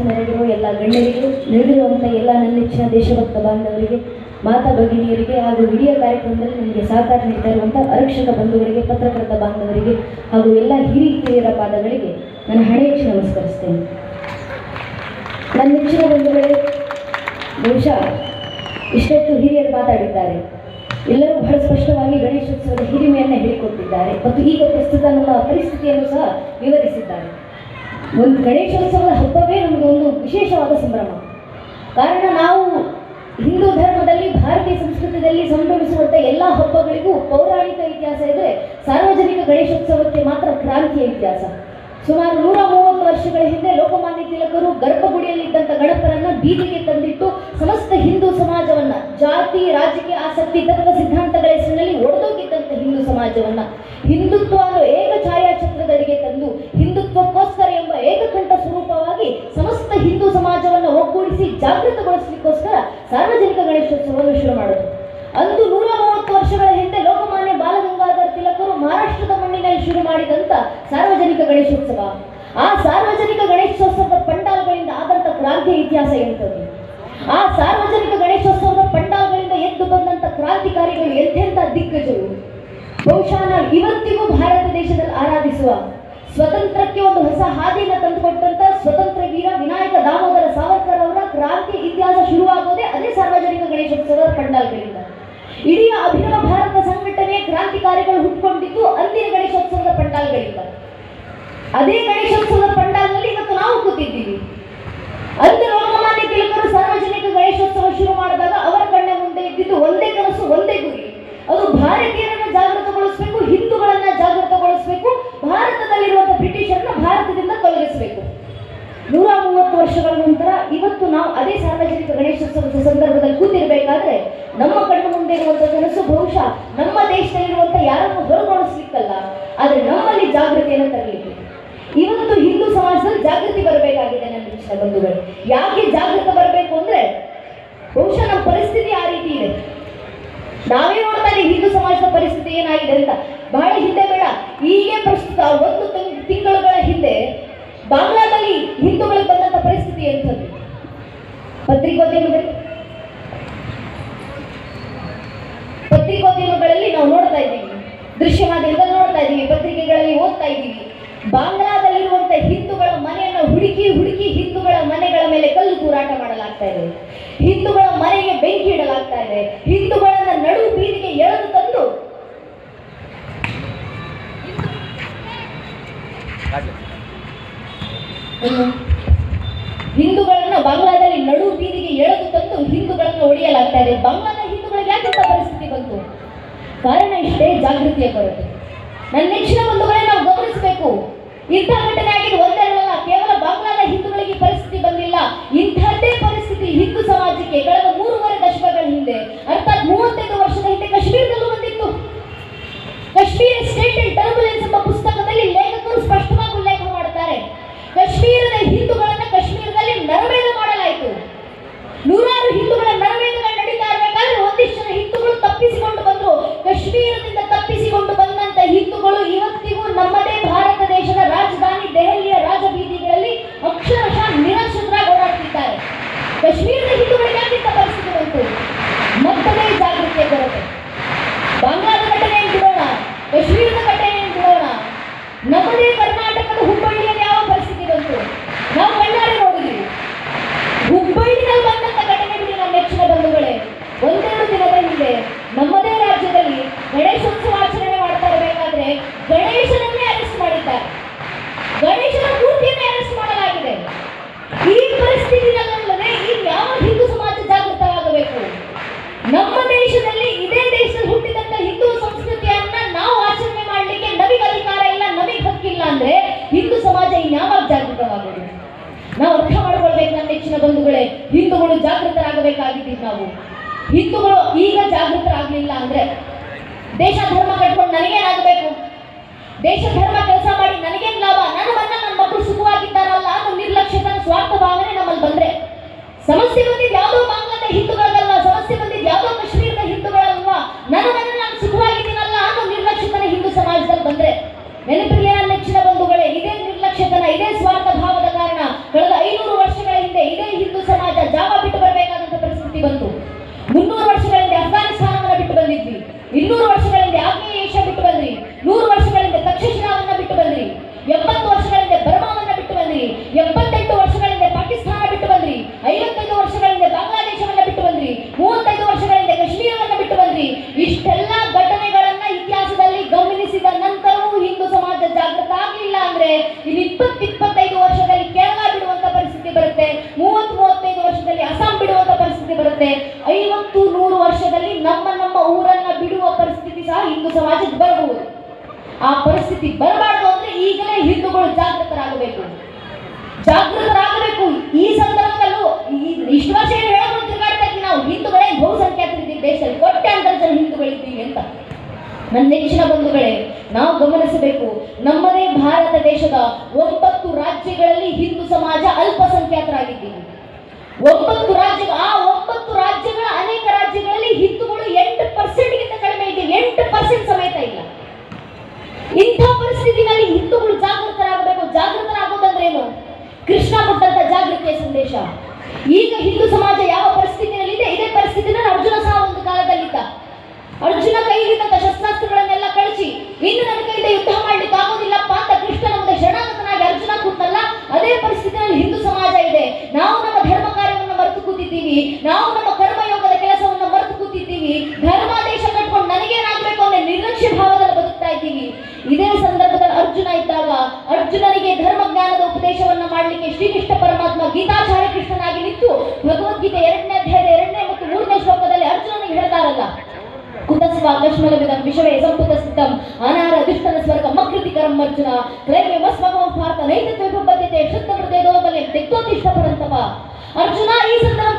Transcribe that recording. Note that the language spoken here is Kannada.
ಆಸನರಿಗಿರುವ ಎಲ್ಲ ಗಣ್ಯರಿಗೂ ನಡೆದಿರುವಂಥ ಎಲ್ಲ ನನ್ನ ನೆಚ್ಚಿನ ದೇಶಭಕ್ತ ಬಾಂಧವರಿಗೆ, ಮಾತಾ ಭಗಿನಿಯರಿಗೆ ಹಾಗೂ ವಿಡಿಯೋ ಕಾರ್ಯಕ್ರಮದಲ್ಲಿ ನನಗೆ ಸಹಕಾರ ನೀಡ್ತಾ ಇರುವಂಥ ಆರಕ್ಷಕ ಬಂಧುಗಳಿಗೆ, ಪತ್ರಕರ್ತ ಬಾಂಧವರಿಗೆ ಹಾಗೂ ಎಲ್ಲ ಹಿರಿಯ ಪಾದಗಳಿಗೆ ನಾನು ಹಣೆ ಹೆಚ್ಚು ನಮಸ್ಕರಿಸ್ತೇನೆ. ನನ್ನ ನೆಚ್ಚಿನ ಬಂಧುಗಳೇ, ಬಹುಶಃ ಇಷ್ಟೊತ್ತು ಹಿರಿಯರು ಮಾತಾಡಿದ್ದಾರೆ. ಎಲ್ಲರೂ ಬಹಳ ಸ್ಪಷ್ಟವಾಗಿ ಗಣೇಶೋತ್ಸವದ ಹಿರಿಮೆಯನ್ನು ಹೇಳಿಕೊಟ್ಟಿದ್ದಾರೆ. ಮತ್ತು ಈಗ ಪ್ರಸ್ತುತ ನಮ್ಮ ಪರಿಸ್ಥಿತಿಯನ್ನು ಸಹ ವಿವರಿಸಿದ್ದಾರೆ. ಒಂದು ಗಣೇಶೋತ್ಸವದ ಹಬ್ಬವೇ ನಮಗೆ ಒಂದು ವಿಶೇಷವಾದ ಸಂಭ್ರಮ. ಕಾರಣ ನಾವು ಹಿಂದೂ ಧರ್ಮದಲ್ಲಿ, ಭಾರತೀಯ ಸಂಸ್ಕೃತಿಯಲ್ಲಿ ಸಂಭ್ರಮಿಸುವಂಥ ಎಲ್ಲ ಹಬ್ಬಗಳಿಗೂ ಪೌರಾಣಿಕ ಇತಿಹಾಸ ಇದ್ದರೆ ಸಾರ್ವಜನಿಕ ಗಣೇಶೋತ್ಸವಕ್ಕೆ ಮಾತ್ರ ಕ್ರಾಂತಿಯ ಇತಿಹಾಸ. ಸುಮಾರು ನೂರ ಮೂವತ್ತು ವರ್ಷಗಳ ಹಿಂದೆ ಲೋಕಮಾನ್ಯ ತಿಲಕರು ಗರ್ಭಗುಡಿಯಲ್ಲಿದ್ದಂಥ ಗಣಪರನ್ನ ಬೀದಿಗೆ ತಂದಿಟ್ಟು ಸಮಸ್ತ ಹಿಂದೂ ಸಮಾಜವನ್ನ, ಜಾತಿ, ರಾಜಕೀಯ ಆಸಕ್ತಿ, ತತ್ವ ಸಿದ್ಧಾಂತಗಳ ಹೆಸರಿನಲ್ಲಿ ಒಡೆದೋಗಿದ್ದಂಥ ಹಿಂದೂ ಸಮಾಜವನ್ನ ಹಿಂದುತ್ವ ಅನ್ನೋ ಏಕ ಛಾಯಾಚಿತ್ರದಡಿಗೆ ತಂದು ಹಿಂದುತ್ವಕ್ಕೋಸ್ಕರ ಏಕಕಂಠ ಸ್ವರೂಪವಾಗಿ ಸಮಸ್ತ ಹಿಂದೂ ಸಮಾಜವನ್ನು ಒಗ್ಗೂಡಿಸಿ ಜಾಗೃತಗೊಳಿಸಲಿಕ್ಕೋಸ್ಕರ ಸಾರ್ವಜನಿಕ ಗಣೇಶೋತ್ಸವವನ್ನು ಶುರು ಮಾಡಿದರು. ಅಂದು ನೂರ ಮೂವತ್ತು ವರ್ಷಗಳ ಹಿಂದೆ ಲೋಕಮಾನ್ಯ ಬಾಲಗಂಗಾಧರ ತಿಲಕರು ಮಹಾರಾಷ್ಟ್ರದ ಮಣ್ಣಿನಲ್ಲಿ ಶುರು ಮಾಡಿದಂತ ಸಾರ್ವಜನಿಕ ಗಣೇಶೋತ್ಸವ. ಆ ಸಾರ್ವಜನಿಕ ಗಣೇಶೋತ್ಸವದ ಪಂಡಾಲ್ಗಳಿಂದ ಆದಂತ ಕ್ರಾಂತಿಯ ಇತಿಹಾಸ ಎಂಥದ್ದು? ಆ ಸಾರ್ವಜನಿಕ ಗಣೇಶೋತ್ಸವದ ಪಂಡಾಲ್ಗಳಿಂದ ಎದ್ದು ಬಂದಂತ ಕ್ರಾಂತಿಕಾರಿಗಳು ಎಂಥೆಂಥ ದಿಗ್ಗಜರು? ಬಹುಶಃ ನಾವು ಇವತ್ತಿಗೂ ಭಾರತ ದೇಶದಲ್ಲಿ ಆರಾಧಿಸುವ ಸ್ವತಂತ್ರಕ್ಕೆ ಒಂದು ಹೊಸ ಹಾದಿಯನ್ನು ತಂದುಕೊಟ್ಟಂತ ಸ್ವತಂತ್ರ ವೀರ ವಿನಾಯಕ ದಾಮೋದರ ಸಾವರ್ಕರ್ ಅವರ ಕ್ರಾಂತಿ ಇತಿಹಾಸ ಶುರುವಾಗೋದೇ ಅದೇ ಸಾರ್ವಜನಿಕ ಗಣೇಶೋತ್ಸವದ ಪಂಡಾಲ್ಗಳಿಂದ. ಇಡೀ ಅಭಿನವ ಭಾರತ ಸಂಘಟನೆ ಕ್ರಾಂತಿಕಾರಿಗಳು ಹುಟ್ಕೊಂಡಿದ್ದು ಅಂದಿನ ಗಣೇಶೋತ್ಸವದ ಪಂಡಾಲ್ಗಳಿಂದ. ಅದೇ ಗಣೇಶೋತ್ಸವದ ಪಂಡಾಲ್ನಲ್ಲಿ ಇವತ್ತು ನಾವು ಕೂತಿದ್ದೀವಿ. ಅಂದು ಲೋಕಮಾನ್ಯ ತಿಲಕರು ಸಾರ್ವಜನಿಕ ಗಣೇಶೋತ್ಸವ ಶುರು ಮಾಡಿದಾಗ ಅವರ ಕಣ್ಣ ಮುಂದೆ ಇದ್ದಿದ್ದು ಒಂದೇ ಗುರಿ ಅದು ಭಾರತೀಯರನ್ನ ಜಾಗೃತಗೊಳಿಸಬೇಕು ಹಿಂದೂಗಳನ್ನ ಜಾಗೃತಗೊಳಿಸಬೇಕು ಭಾರತದಲ್ಲಿರುವಂತಹ ಬ್ರಿಟಿಷರನ್ನ ಭಾರತದಿಂದ ತೊಲಗಿಸಬೇಕು ನೂರ ಮೂವತ್ತು ವರ್ಷಗಳ ನಂತರ ಇವತ್ತು ನಾವು ಅದೇ ಸಾರ್ವಜನಿಕ ಸಂದರ್ಭದಲ್ಲಿ ಕೂತಿರ್ಬೇಕಾದ್ರೆ ನಮ್ಮ ಕಣ್ಣು ಮುಂದೆ ಇರುವಂತ ಕನಸು ಬಹುಶಃ ನಮ್ಮ ದೇಶದಲ್ಲಿರುವಂತ ಯಾರನ್ನು ಹೊರಗೊಳಿಸ್ಲಿಕ್ಕಲ್ಲ. ಆದ್ರೆ ನಮ್ಮಲ್ಲಿ ಜಾಗೃತಿಯನ್ನು ತರಲಿಕ್ಕೆ. ಇವತ್ತು ಹಿಂದೂ ಸಮಾಜದಲ್ಲಿ ಜಾಗೃತಿ ಬರಬೇಕಾಗಿದೆ ನನ್ನ ಇಷ್ಟ ಬಂಧುಗಳು. ಯಾಕೆ ಜಾಗೃತ ಬರಬೇಕು ಅಂದ್ರೆ ಬಹುಶಃ ನಮ್ಮ ಪರಿಸ್ಥಿತಿ ಆ ರೀತಿ ಇದೆ. ನಾವೇ ನೋಡ್ತಾ ಹಿಂದೂ ಸಮಾಜದ ಪರಿಸ್ಥಿತಿ ಏನಾಗಿದೆ ಅಂತ. ಬಹಳ ಹಿಂದೆ ಬೇಡ. ಈಗೇ ಪ್ರಸ್ತುತ ಒಂದು ತಿಂಗ್- ತಿಂಗಳುಗಳ ಹಿಂದೆ ಬಾಂಗ್ಲಾದಲ್ಲಿ ಹಿಂದೂಗಳಿಗೆ ಬಂದಂತ ಪರಿಸ್ಥಿತಿ ಎಂಥದ್ದು? ಪತ್ರಿಕೋದ್ಯಮದಲ್ಲಿ ನಾವು ನೋಡ್ತಾ ಇದ್ದೀವಿ. ದೃಶ್ಯ ಮಾಧ್ಯಮದಲ್ಲಿ ನೋಡ್ತಾ ಇದ್ದೀವಿ, ಪತ್ರಿಕೆಗಳಲ್ಲಿ ಓದ್ತಾ ಇದ್ದೀವಿ. ಬಾಂಗ್ಲಾದಲ್ಲಿರುವಂತಹ ಹಿಂದೂಗಳ ಮನೆಯನ್ನು ಹುಡುಕಿ ಹುಡುಕಿ ಹಿಂದೂಗಳ ಮನೆಗಳ ಮೇಲೆ ಕಲ್ಲು ತೂರಾಟ ಮಾಡಲಾಗ್ತಾ ಇದೆ. ಹಿಂದೂಗಳ ಮನೆಗೆ ಬೆಂಕಿ ಇಡಲಾಗ್ತಾ ಇದೆ. ಹಿಂದೂಗಳನ್ನ ನಡು ಬೀದಿಗೆ ಎಳೆದು ತಂದು? ಹಿಂದೂಗಳನ್ನ ಬಾಂಗ್ಲಾದಲ್ಲಿ ನಡು ಬೀದಿಗೆ ಎಳೆದು ತಂದು ಹಿಂದೂಗಳನ್ನ ಒಡೆಯಲಾಗ್ತಾ ಇದೆ. ಬಾಂಗ್ಲಾದ ಹಿಂದೂಗಳಿಗೆ ಯಾಕೆ ಪರಿಸ್ಥಿತಿ ಬಂತು? ಕಾರಣ ಇಷ್ಟೇ ಜಾಗೃತಿಯ ಕೊರತೆ. ನನ್ನ ನೆಚ್ಚಿನ ಬಂಧುಗಳೇ ನಾವು ಗಮನಿಸಬೇಕು ಇಂಥ ಘಟನೆ ಆಗಿದೆ ಒಂದೆರಡಲ್ಲ ಕೇವಲ ಬಾಂಗ್ಲಾದ ಹಿಂದೂಗಳಿಗೆ ಈ ಪರಿಸ್ಥಿತಿ ಬಂದಿಲ್ಲ ಇಂಥದ್ದೇ ಪರಿಸ್ಥಿತಿ ಹಿಂದೂ ಸಮಾಜಕ್ಕೆ ಕಳೆದ ಮೂರುವರೆ ದಶಕಗಳ ಹಿಂದೆ ಅರ್ಥಾತ್ ಮೂವತ್ತೈದು ವರ್ಷದ ಹಿಂದೆ ಕಾಶ್ಮೀರದಲ್ಲೂ ಬಂದಿತ್ತು ಕಾಶ್ಮೀರ ಸ್ಟೇಟ್ ಅಂಡ್ ಟರ್ಬುಲೆನ್ಸ್ ಎಂಬ ಪುಸ್ತಕದಲ್ಲಿ ಲೇಖಕರು ಸ್ಪಷ್ಟವಾಗಿ ಉಲ್ಲೇಖ ಮಾಡುತ್ತಾರೆ ಕಾಶ್ಮೀರದ ಹಿಂದೂಗಳನ್ನ ಕಾಶ್ಮೀರದಲ್ಲಿ ನರಮೇಧ ಮಾಡಲಾಯಿತು ನೂರಾರು ಹಿಂದೂಗಳ ನರಮೇಧಗಳು ನಡೀತಾ ಇರಬೇಕಾದ್ರೆ ಒಂದಿಷ್ಟು ಜನ ಹಿಂದೂಗಳು ತಪ್ಪಿಸಿಕೊಂಡು ಬಂದ್ರು ಕಾಶ್ಮೀರದಿಂದ ತಪ್ಪಿಸಿಕೊಂಡು ಬಂದಂತ ಹಿಂದೂಗಳು ಇವತ್ತಿಗೂ ನಮ್ಮದೇ ಭಾರತ ದೇಶದ ರಾಜಧಾನಿ ದೆಹಲಿಯ ರಾಜಬೀದಿಗಳಲ್ಲಿ ಅಕ್ಷರಶಃ ನಿರಕ್ಷರಾಗಿ ಓಡಾಡ್ತಿದ್ದಾರೆ ಕಾಶ್ಮೀರದ ಹಿಂದೂಗಳಿಗೆ ಯಾಕೆ ಇಂಥ ಪರಿಸ್ಥಿತಿ ಬಂತು ಮತ್ತದೇ ಜಾಗೃತಿಯ ಕೊರತೆ ಬಾಂಗ್ಲಾದ ಘಟನೆಯನ್ನು ಬಿಡೋಣ ಕಾಶ್ಮೀರದ ಘಟನೆಯನ್ನು ಬಿಡೋಣ ನಮ್ಮದೇ ಕರ್ನಾಟಕದ ಹುಬ್ಬಳ್ಳಿಯಲ್ಲಿ ಯಾವ ಪರಿಸ್ಥಿತಿ ಬಂತು ನಾವು ಕಣ್ಣಾರೆ ನೋಡಿದ್ವಿ ಹುಬ್ಬಳ್ಳಿನಲ್ಲಿ ಬಂದಂತ ಘಟನೆ ಬಿಡಿ ನಮ್ಮ ನೆಚ್ಚಿನ ಬಂಧುಗಳೇ ಒಂದೆರಡು ದಿನದ ಹಿಂದೆ ನಮ್ಮದೇ ರಾಜ್ಯದಲ್ಲಿ ಗಣೇಶೋತ್ಸವ ಆಚರಣೆ ಮಾಡ್ತಾ ಇರಬೇಕಾದ್ರೆ ಗಣೇಶನನ್ನೇ ಅರೆಸ್ಟ್ ಮಾಡಿದ್ದಾರೆ ಗಣೇಶನ ಮೂರ್ತಿಯನ್ನೇ ಅರೆಸ್ಟ್ ಮಾಡಲಾಗಿದೆ ಈ ಪರಿಸ್ಥಿತಿನಲ್ಲದೆ ಈ ಯಾವ ಹಿಂದೂ ಸಮಾಜ ಜಾಗೃತವಾಗಬೇಕು ನಮ್ಮ ದೇಶದಲ್ಲಿ ಇದೇ ದೇಶದಲ್ಲಿ ಹುಟ್ಟಿದಂತ ಹಿಂದೂ ಸಂಸ್ಕೃತಿಯನ್ನ ನಾವು ಆಚರಣೆ ಮಾಡಲಿಕ್ಕೆ ನಮಗೆ ಅಧಿಕಾರ ಇಲ್ಲ ನಮಗೆ ಹಕ್ಕಿಲ್ಲ ಅಂದ್ರೆ ಹಿಂದೂ ಸಮಾಜ ಇನ್ಯಾವಾಗ ಜಾಗೃತವಾಗೋದು ನಾವು ಅರ್ಥ ಮಾಡ್ಕೊಳ್ಬೇಕು ನನ್ನ ನೆಚ್ಚಿನ ಬಂಧುಗಳೇ ಹಿಂದೂಗಳು ಜಾಗೃತರಾಗಬೇಕಾಗಿದ್ದೀವಿ ನಾವು. ಹಿಂದೂಗಳು ಈಗ ಜಾಗೃತರಾಗಲಿಲ್ಲ ಅಂದ್ರೆ ದೇಶ ಧರ್ಮ ಕಟ್ಕೊಂಡು ನನಗೇನಾಗಬೇಕು ದೇಶ ಧರ್ಮ ಕೆಲಸ ಮಾಡಿ ನನಗೇನ್ ಲಾಭ? ನನ್ನ ಮನ್ನ ನನ್ನ ಮಕ್ಕಳು ಸುಖವಾಗಿದ್ದಾರಲ್ಲ ಅನ್ನೋ ನಿರ್ಲಕ್ಷ್ಯದ ಸ್ವಾರ್ಥ ಭಾವನೆ ನಮ್ಮಲ್ಲಿ ಬಂದ್ರೆ ಸಮಸ್ಯೆ ಬಂದಿದ್ದು ಯಾವುದೋ ಬಾಂಗ್ಲಾದ ಹಿಂದೂಗಳಲ್ಲ ಸಮಸ್ಯೆ ಬಂದಿದ್ದು ಯಾವುದೋ ಕಾಶ್ಮೀರದ ಹಿಂದೂಗಳಲ್ವಾ? ನನ್ನ ಮನೆ ನಾನು ಸುಖವಾಗಿದ್ದೀನಲ್ಲ ಅನ್ನೋ ನಿರ್ಲಕ್ಷ್ಯತನ ಹಿಂದೂ ಸಮಾಜದಲ್ಲಿ ಬಂದ್ರೆ ನೆನಪಿರಲಿ ಐವತ್ತು ನೂರು ವರ್ಷದಲ್ಲಿ ನಮ್ಮ ನಮ್ಮ ಊರನ್ನ ಬಿಡುವ ಪರಿಸ್ಥಿತಿ ಸಹ ಹಿಂದೂ ಸಮಾಜಕ್ಕೆ ಬರಬಹುದು. ಆ ಪರಿಸ್ಥಿತಿ ಬರಬಾರದು ಅಂದ್ರೆ ಈಗಲೇ ಹಿಂದೂಗಳು ಜಾಗೃತರಾಗಬೇಕು. ಜಾಗೃತರಾಗಬೇಕು. ಈ ಸಂದರ್ಭದಲ್ಲೂ ಇಷ್ಟು ವರ್ಷ ಹೇಳಬಹುದು ನಾವು. ಹಿಂದೂಗಳೇ ಬಹುಸಂಖ್ಯಾತರಿದ್ದೀವಿ ದೇಶದಲ್ಲಿ ಕೊಟ್ಟ ಜನ ಹಿಂದೂಗಳಿದ್ದೀವಿ ಅಂತ. ನನ್ನ ನೆಚ್ಚಿನ ಬಂಧುಗಳೇ, ನಾವು ಗಮನಿಸಬೇಕು. ನಮ್ಮದೇ ಭಾರತ ದೇಶದ ಒಂಬತ್ತು ರಾಜ್ಯಗಳಲ್ಲಿ ಹಿಂದೂ ಸಮಾಜ ಅಲ್ಪಸಂಖ್ಯಾತರಾಗಿದ್ದೀವಿ. ಕೃಷ್ಣ ಕೊಟ್ಟಂತ ಜಾಗೃತಿಯ ಸಂದೇಶ. ಈಗ ಹಿಂದೂ ಸಮಾಜ ಯಾವ ಪರಿಸ್ಥಿತಿಯಲ್ಲಿದೆ, ಇದೇ ಪರಿಸ್ಥಿತಿನ ಅರ್ಜುನ ಸಹ ಒಂದು ಕಾಲದಲ್ಲಿದ್ದ. ಅರ್ಜುನ ಕೈಗಿದ್ದಂತ ಶಸ್ತ್ರಾಸ್ತ್ರಗಳನ್ನೆಲ್ಲ ಕಳಿಸಿ, ಇನ್ನು ನನ್ನ ಕೈಯಿಂದ ಯುದ್ಧ ಮಾಡ್ಲಿಕ್ಕೆ ಆಗೋದಿಲ್ಲಪ್ಪ ಅಂತ ಕೃಷ್ಣನ ಮುಂದೆ ಶರಣಾಗತನಾಗಿ ಅರ್ಜುನ ಕೂತಲ್ಲ, ಅದೇ ಪರಿಸ್ಥಿತಿನಲ್ಲಿ ಹಿಂದೂ ಸಮಾಜ ಇದೆ. ನಾವು ನಮ್ಮ ಧರ್ಮ ಕಾರ್ಯವನ್ನು ಮರೆತು ಕೂತಿದ್ದೀವಿ, ನಾವು ನಮ್ಮ ಕರ್ಮಯೋಗದ ಕೆಲಸವನ್ನು ಮರೆತು ಕೂತಿದ್ದೀವಿ ಧರ್ಮ ದೇಶ ಕಟ್ಕೊಂಡು ನನಗೇನಾಗಬೇಕು ಅನ್ನೋ ನಿರ್ಲಕ್ಷ್ಯ ಭಾವದಲ್ಲಿ ಬದುಕ್ತಾ ಇದ್ದೀವಿ. ಇದೇ ಸಂದರ್ಭದಲ್ಲಿ ಅರ್ಜುನ ಇದ್ದಾಗ, ಅರ್ಜುನನಿಗೆ ಧರ್ಮ ಜ್ಞಾನದ ಉಪದೇಶವನ್ನ ಶ್ರೀಕೃಷ್ಣ ಪರಮಾತ್ಮ ಗೀತಾಚಾರ್ಯ ಕೃಷ್ಣನಾಗಿ ನಿಂತು ಭಗವದ್ಗೀತೆ ಎರಡನೇ ಅಧ್ಯಾಯದ ಎರಡನೇ ಮತ್ತು ಮೂರನೇ ಶ್ಲೋಕದಲ್ಲಿ ಅರ್ಜುನನಿಗೆ ಹೇಳ್ತಾರಲ್ಲ, ಕುತಸ್ವ ಕಶ್ಮಲವಿದಂ ವಿಷವೇ ಸಂಪುತ ಸಿದ್ಧಂ ಅನಾರ ದುಷ್ಟನ ಸ್ವರ್ಗ ಮಕೃತಿಕರಂ ಅರ್ಜುನ ಕ್ರೈಮೆ ಮಸ್ಮಗಮ ಭಾರತ ನೈತತ್ವ ಬದ್ಧತೆ ಶುದ್ಧ ಹೃದಯದೋಬಲೆ ಅರ್ಜುನ ಈ ಸಂದರ್ಭದಲ್ಲಿ